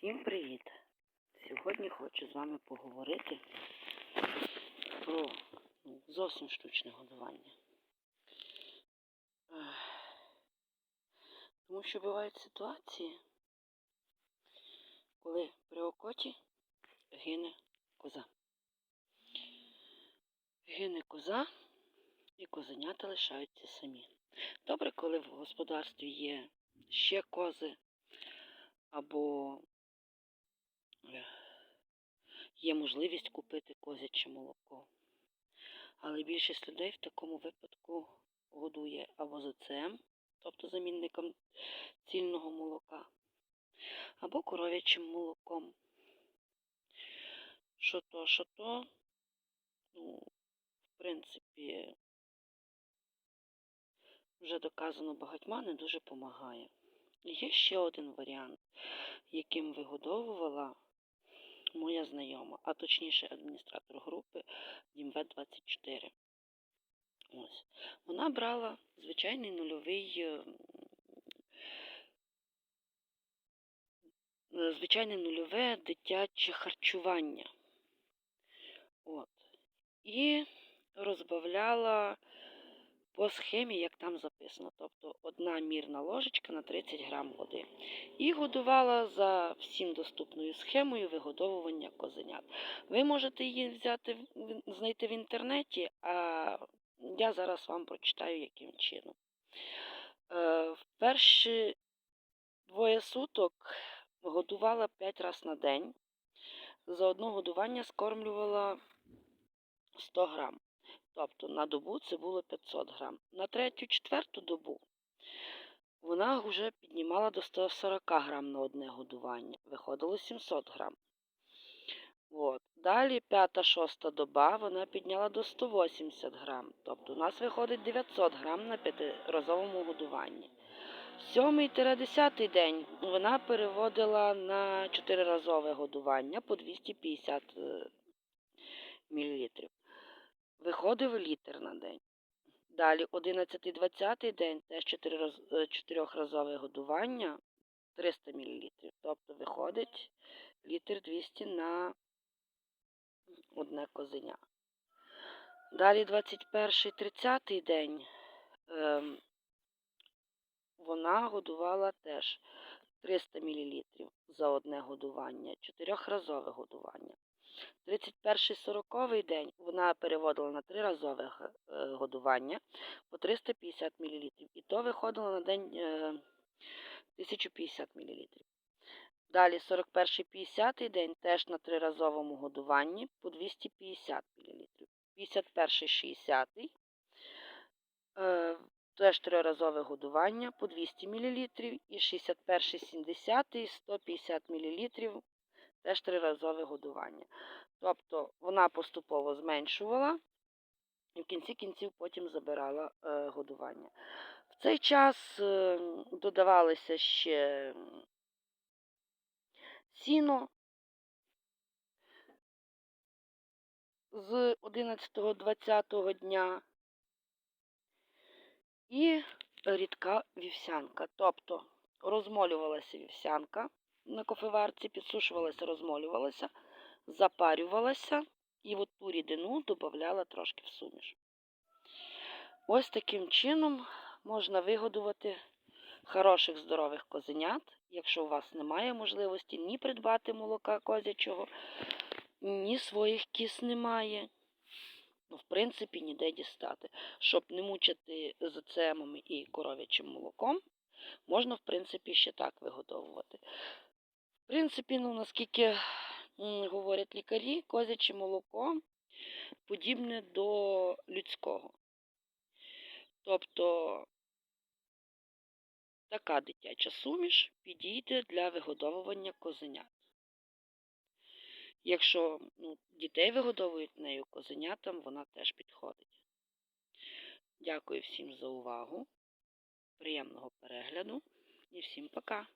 Всім привіт! Сьогодні хочу з вами поговорити про ну, зовсім штучне годування. Тому що бувають ситуації, коли при окоті гине коза. Гине коза і козенята лишаються самі. Добре, коли в господарстві є ще кози або є можливість купити козяче молоко. Але більшість людей в такому випадку годує або ЗЦМ, тобто замінником цільного молока, або коров'ячим молоком. Що то, що то, ну, в принципі, вже доказано багатьма, не дуже допомагає. Є ще один варіант, яким вигодовувала моя знайома, а точніше адміністратор групи Дімвет24. Ось. Вона брала звичайний нульовий, е, е, звичайне нульове дитяче харчування. От. І розбавляла по схемі, як там записано. Тобто одна мірна ложечка на 30 грам води. І годувала за всім доступною схемою вигодовування козенят. Ви можете її взяти, знайти в інтернеті, а я зараз вам прочитаю, яким чином. Е, В перші двоє суток годувала 5 разів на день. За одне годування скормлювала 100 грам. Тобто на добу це було 500 грам. На третю, четверту добу вона вже піднімала до 140 грам на одне годування. Виходило 700 грам. От. Далі п'ята, шоста доба вона підняла до 180 грам. Тобто у нас виходить 900 грам на п'ятиразовому годуванні. Сьомий-десятий день вона переводила на чотириразове годування по 250 мл. Виходив літр на день. Далі 11-20 день теж чотирьохразове годування 300 мл. Тобто виходить літр 200 на одне козеня. Далі 21-30 день ем, вона годувала теж 300 мл за одне годування, чотирьохразове годування. 31-40 день вона переводила на триразове е, годування по 350 мл. І то виходило на день е, 1050 мл. Далі 41-50 день теж на триразовому годуванні по 250 мл. 51-60 е, теж триразове годування по 200 мл. І 61-70 150 мл теж триразове годування. Тобто вона поступово зменшувала і в кінці кінців потім забирала е, годування. В цей час е, додавалося ще сіно з 11-20 дня і рідка вівсянка. Тобто розмолювалася вівсянка на кофеварці, підсушувалася, розмолювалася, запарювалася і от ту рідину додавала трошки в суміш. Ось таким чином можна вигодувати хороших здорових козенят, якщо у вас немає можливості ні придбати молока козячого, ні своїх кіз немає. Ну, в принципі, ніде дістати. Щоб не мучити зацемами і коров'ячим молоком, можна, в принципі, ще так вигодовувати. Принципі, ну, наскільки говорять лікарі, козяче молоко подібне до людського. Тобто така дитяча суміш підійде для вигодовування козенят. Якщо ну, дітей вигодовують нею козенятам, вона теж підходить. Дякую всім за увагу. Приємного перегляду і всім пока!